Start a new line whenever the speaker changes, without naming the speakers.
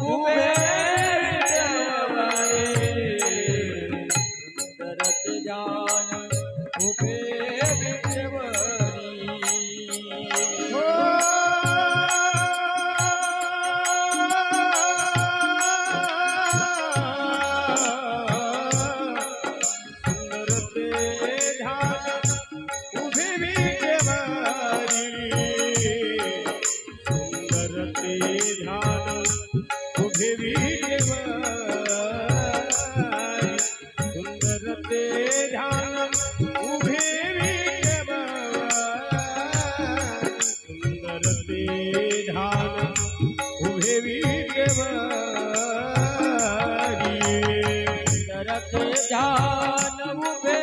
Uber! તરત જાન ઉભે